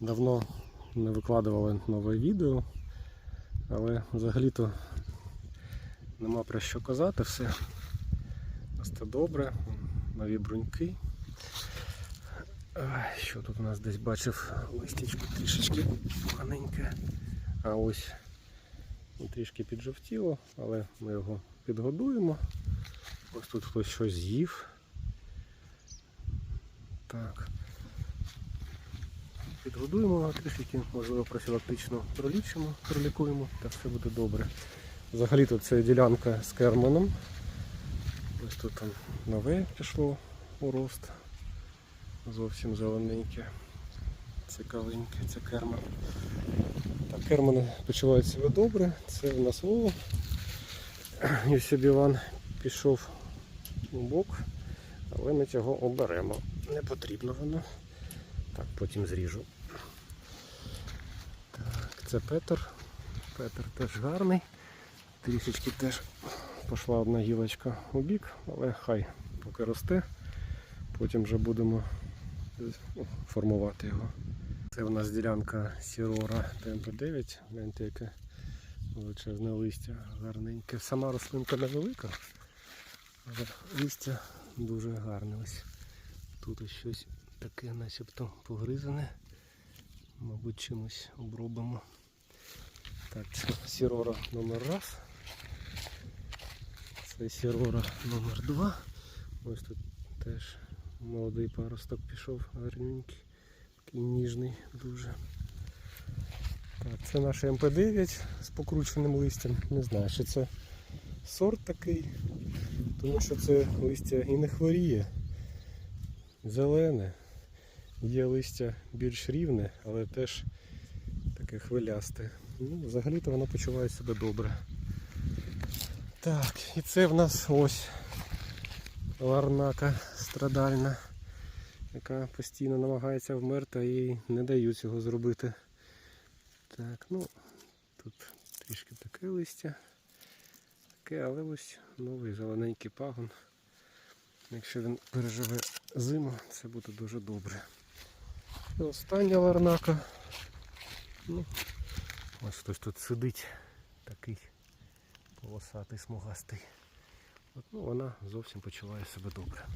Давно не викладували нове відео, але взагалі-то нема про що казати, все просто добре, нові бруньки. Що тут у нас десь бачив листячко трішечки поганеньке. А ось трішки піджовтіло, але ми його підгодуємо. Ось тут хтось щось з'їв. Так. Підгодуємо його трішки, можливо, профілактично пролічимо, пролікуємо, та все буде добре. Взагалі тут це ділянка з керманом. Ось тут там нове пішло у рост. Зовсім зелененьке. Цікавеньке, це керман. Так, кермани почувають себе добре. Це у нас Вова. І собі Іван пішов у бок, але ми цього оберемо. Не потрібно воно. Так, потім зріжу. Так, це Петр. Петр теж гарний. Трішечки теж пішла одна гілочка у бік, але хай поки росте. Потім вже будемо формувати його. Це у нас ділянка Сірора ТМП9. Гляньте, яке величезне листя гарненьке. Сама рослинка невелика, але листя дуже гарне. Ось тут щось таке начебто погризане. Мабуть, чимось обробимо. Так, це сірора номер раз. Це сірора номер два. Ось тут теж молодий паросток пішов, гарненький, такий ніжний дуже. Так, це наш МП9 з покрученим листям. Не знаю, що це сорт такий, тому що це листя і не хворіє. Зелене. Є листя більш рівне, але теж таке хвилясте. Ну, взагалі-то воно почуває себе добре. Так, і це в нас ось ларнака страдальна, яка постійно намагається вмерти, а їй не дають цього зробити. Так, ну тут трішки таке листя. Таке, але ось новий зелененький пагон. Якщо він переживе зиму, це буде дуже добре. І остання ларнака. Ну, ось хтось тут сидить, такий полосатий, смугастий. От, ну, вона зовсім почуває себе добре.